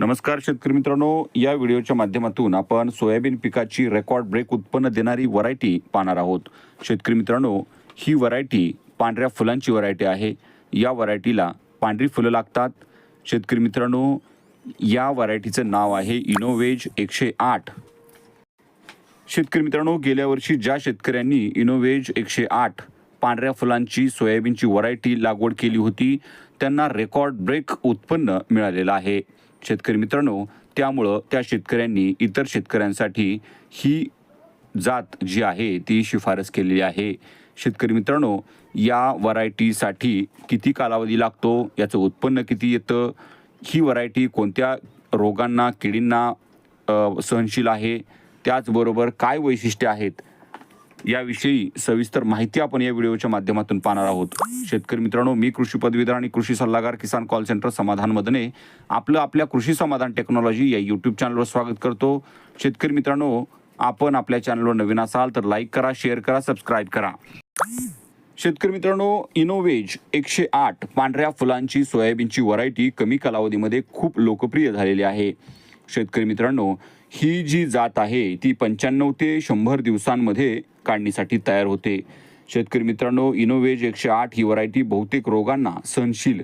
नमस्कार शेतकरी मित्रांनो. या व्हिडिओच्या माध्यमातून आपण सोयाबीन पिकाची रेकॉर्ड ब्रेक उत्पन्न देणारी व्हरायटी पाहणार आहोत. शेतकरी मित्रांनो ही व्हरायटी पांढऱ्या फुलांची व्हरायटी आहे. या व्हरायटीला पांढरी फुलं लागतात. शेतकरी मित्रांनो या व्हरायटीचं नाव आहे इनोवेज एकशे आठ. शेतकरी मित्रांनो गेल्या वर्षी ज्या शेतकऱ्यांनी इनोवेज एकशे आठ पांढऱ्या फुलांची सोयाबीनची व्हरायटी लागवड केली होती त्यांना रेकॉर्ड ब्रेक उत्पन्न मिळालेलं आहे. शेतकरी मित्रांनो त्यामुळं त्या शेतकऱ्यांनी इतर शेतकऱ्यांसाठी ही जात जी आहे ती शिफारस केलेली आहे. शेतकरी मित्रांनो या व्हरायटीसाठी किती कालावधी लागतो? याचं उत्पन्न किती येतं? ही व्हरायटी कोणत्या रोगांना किडींना सहनशील आहे? त्याचबरोबर काय वैशिष्ट्ये आहेत? याविषयी सविस्तर माहिती आपण या व्हिडिओच्या माध्यमातून पाहणार आहोत. शेतकरी मित्रांनो मी कृषी पदवीधर आणि कृषी सल्लागार किसान कॉल सेंटर समाधान मदने आपलं आपल्या कृषी समाधान टेक्नॉलॉजी या यूट्यूब चॅनलवर स्वागत करतो. शेतकरी मित्रांनो आपण आपल्या चॅनलवर नवीन असाल तर लाईक करा शेअर करा सबस्क्राईब करा. शेतकरी मित्रांनो इनोवेज एकशे आठ पांढऱ्या फुलांची सोयाबीनची व्हरायटी कमी कालावधीमध्ये खूप लोकप्रिय झालेली आहे. शेतकरी मित्रांनो ही जी जात आहे ती पंच्याण्णव ते शंभर दिवसांमध्ये काढणीसाठी तयार होते. शेतकरी मित्रांनो इनोवेज एकशे आठ ही व्हरायटी बहुतेक रोगांना सहनशील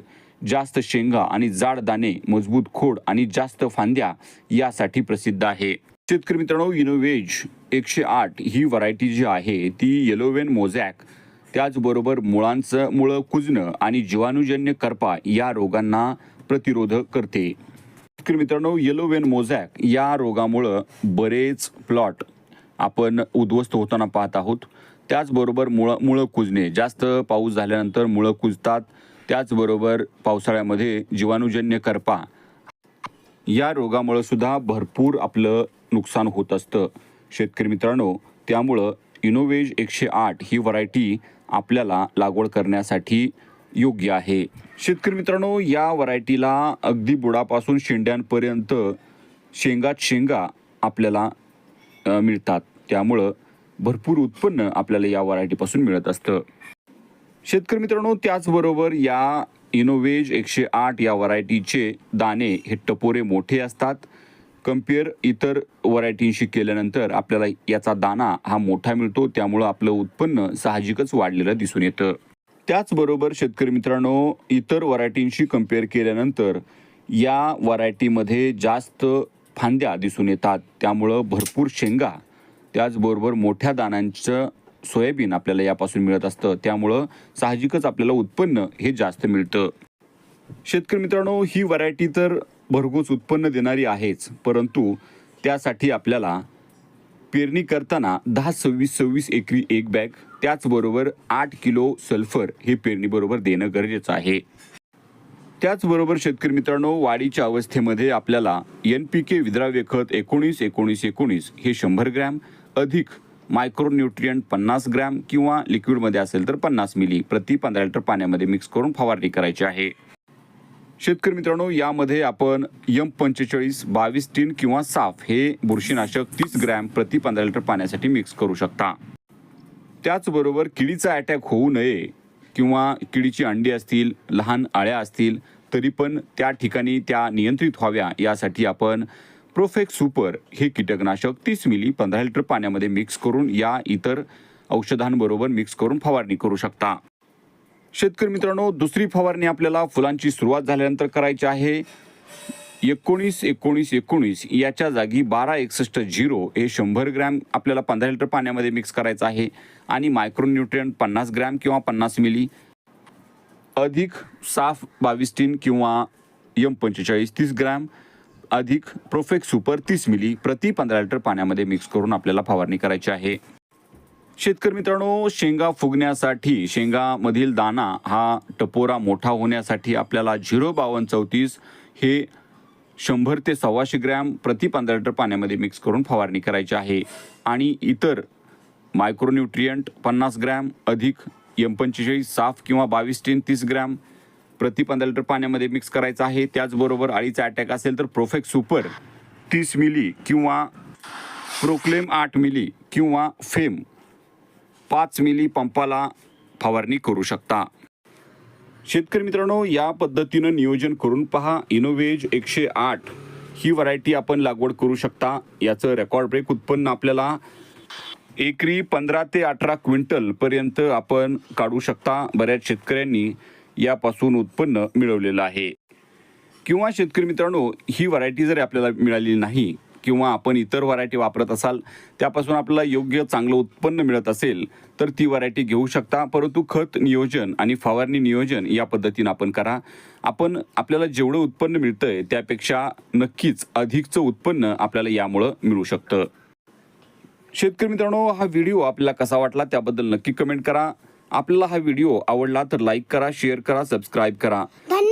जास्त शेंगा आणि जाड दाणे मजबूत खोड आणि जास्त फांद्या यासाठी प्रसिद्ध आहे. शेतकरी मित्रांनो इनोवेज एकशे आठ ही व्हरायटी जी आहे ती येलोवेन मोझॅक त्याचबरोबर मुळांचं मुळं कुजणं आणि जीवाणूजन्य करपा या रोगांना प्रतिरोधक करते. मित्रांनो येलो वेन मोझॅक या रोगामुळं बरेच प्लॉट आपण उद्ध्वस्त होताना पाहत आहोत. त्याचबरोबर मुळं मुळं कुजणे. जास्त पाऊस झाल्यानंतर मुळं कुजतात. त्याचबरोबर पावसाळ्यामध्ये जीवाणूजन्य करपा. या रोगामुळं सुद्धा भरपूर आपलं नुकसान होत असतं. शेतकरी मित्रांनो त्यामुळं इनोवेज एकशे आठ ही व्हरायटी आपल्याला लागवड करण्यासाठी योग्य आहे. शेतकरी मित्रांनो या व्हरायटीला अगदी बुडापासून शेंड्यांपर्यंत शेंगात शेंगा आपल्याला मिळतात. त्यामुळं भरपूर उत्पन्न आपल्याला या व्हरायटीपासून मिळत असतं. शेतकरी मित्रांनो त्याचबरोबर या इनोवेज एकशे आठ या व्हरायटीचे दाणे हे टपोरे मोठे असतात. कंपेअर इतर व्हरायटींशी केल्यानंतर आपल्याला याचा दाना हा मोठा मिळतो. त्यामुळं आपलं उत्पन्न साहजिकच वाढलेलं दिसून येतं. त्याचबरोबर शेतकरी मित्रांनो इतर व्हरायटींशी कंपेअर केल्यानंतर या व्हरायटीमध्ये जास्त फांद्या दिसून येतात. त्यामुळं भरपूर शेंगा त्याचबरोबर मोठ्या दाण्यांचं सोयाबीन आपल्याला यापासून मिळत असतं. त्यामुळं साहजिकच आपल्याला उत्पन्न हे जास्त मिळतं. शेतकरी मित्रांनो ही व्हरायटी तर भरघोस उत्पन्न देणारी आहेच परंतु त्यासाठी आपल्याला पेरणी करताना दहा सव्वीस सव्वीस एकरी एक बॅग त्याचबरोबर आठ किलो सल्फर हे पेरणीबरोबर देणं गरजेचं आहे. त्याचबरोबर शेतकरी मित्रांनो वाढीच्या अवस्थेमध्ये आपल्याला एन पी के विद्राव्य खत एकोणीस एकोणीस एकोणीस हे शंभर ग्रॅम अधिक मायक्रोन्यूट्रियंट पन्नास ग्रॅम किंवा लिक्विडमध्ये असेल तर पन्नास मिली प्रति पंधरा लिटर पाण्यामध्ये मिक्स करून फवारणी करायची आहे. शेतकरी मित्रांनो यामध्ये आपण यम पंचेचाळीस बावीस टीन किंवा साफ हे बुरशीनाशक तीस ग्रॅम प्रति पंधरा लिटर पाण्यासाठी मिक्स करू शकता. त्याचबरोबर किडीचा अटॅक होऊ नये किंवा किडीची अंडी असतील लहान आळ्या असतील तरी पण त्या ठिकाणी त्या नियंत्रित व्हाव्या यासाठी आपण प्रोफेक्स सुपर हे कीटकनाशक तीस मिली पंधरा लिटर पाण्यामध्ये मिक्स करून या इतर औषधांबरोबर मिक्स करून फवारणी करू शकता. शेतकरी मित्रांनो दुसरी फवारणी आपल्याला फुलांची सुरुवात झाल्यानंतर करायची आहे. एकोणीस एकोणीस एकोणीस याच्या जागी बारा एकसष्ट झिरो हे शंभर ग्रॅम आपल्याला पंधरा लिटर पाण्यामध्ये मिक्स करायचं आहे. आणि मायक्रोन्यूट्रियंट पन्नास ग्रॅम किंवा पन्नास मिली अधिक साफ बावीस टीन किंवा यम पंचेचाळीस तीस ग्रॅम अधिक प्रोफेक्ट सुपर तीस मिली प्रति पंधरा लिटर पाण्यामध्ये मिक्स करून आपल्याला फवारणी करायची आहे. शेतकरी मित्रांनो शेंगा फुगण्यासाठी शेंगामधील दाना हा टपोरा मोठा होण्यासाठी आपल्याला झिरो बावन्न चौतीस हे शंभर ते सव्वाशे ग्रॅम प्रति पंधरा लिटर पाण्यामध्ये मिक्स करून फवारणी करायची आहे. आणि इतर मायक्रोन्यूट्रियंट पन्नास ग्रॅम अधिक एम पंचेचाळीस साफ किंवा बावीस टेन तीस ग्रॅम प्रति पंधरा लिटर पाण्यामध्ये मिक्स करायचं आहे. त्याचबरोबर अळीचा अटॅक असेल तर प्रोफेक्ट सुपर तीस मिली किंवा प्रोक्लेम आठ मिली किंवा फेम पाच मिली पंपाला फवारणी करू शकता. शेतकरी मित्रांनो या पद्धतीनं नियोजन करून पहा. इनोवेज एकशे आठ ही व्हरायटी आपण लागवड करू शकता. याचं रेकॉर्ड ब्रेक उत्पन्न आपल्याला एकरी पंधरा ते अठरा क्विंटलपर्यंत आपण काढू शकता. बऱ्याच शेतकऱ्यांनी यापासून उत्पन्न मिळवलेलं आहे. किंवा शेतकरी मित्रांनो ही व्हरायटी जरी आपल्याला मिळाली नाही किंवा आपण इतर व्हरायटी वापरत असाल त्यापासून आपल्याला योग्य चांगलं उत्पन्न मिळत असेल तर ती व्हरायटी घेऊ शकता. परंतु खत नियोजन आणि फवारणी नियोजन या पद्धतीनं आपण करा. आपण आपल्याला जेवढं उत्पन्न मिळतंय त्यापेक्षा नक्कीच अधिकचं उत्पन्न आपल्याला यामुळं मिळू शकतं. शेतकरी मित्रांनो हा व्हिडिओ आपल्याला कसा वाटला त्याबद्दल नक्की कमेंट करा. आपल्याला हा व्हिडिओ आवडला तर लाईक करा शेअर करा सबस्क्राईब करा. धन्यवाद!